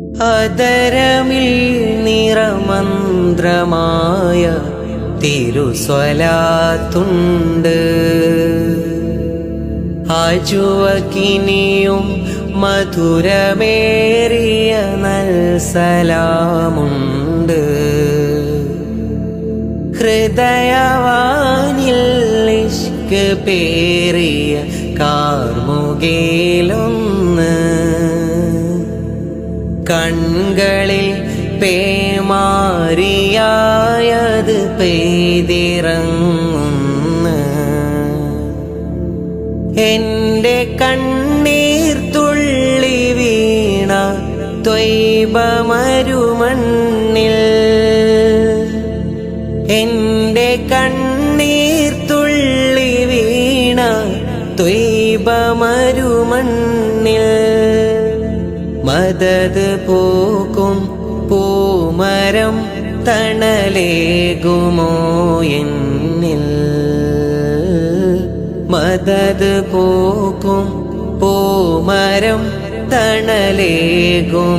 അതരമിൽ നിറമന്ത്രമായ തിരുസ്വലാത്തുണ്ട്. അജുവക്കിനിയും മധുരമേറിയ നൽസലാമുണ്ട്. ഹൃദയവാനിൽ പേറിയ കാർമുകയിലൊന്ന് കൺകളിൽ പേമാരിയായത് പെയ്തിറങ്ങുന്നു എന്റെ കണ്ണീർ തുള്ളി വീണ ത്വൈബമരുമണ്ണിൽ എന്റെ കണ്ണീർ തുള്ളി വീണ ത്വൈബമരുമണ്ണിൽ മദത് പോക്കും പൂമരം തണലേകുമോ എന്നിൽ? മദത് പോക്കും പൂമരം എന്നിൽ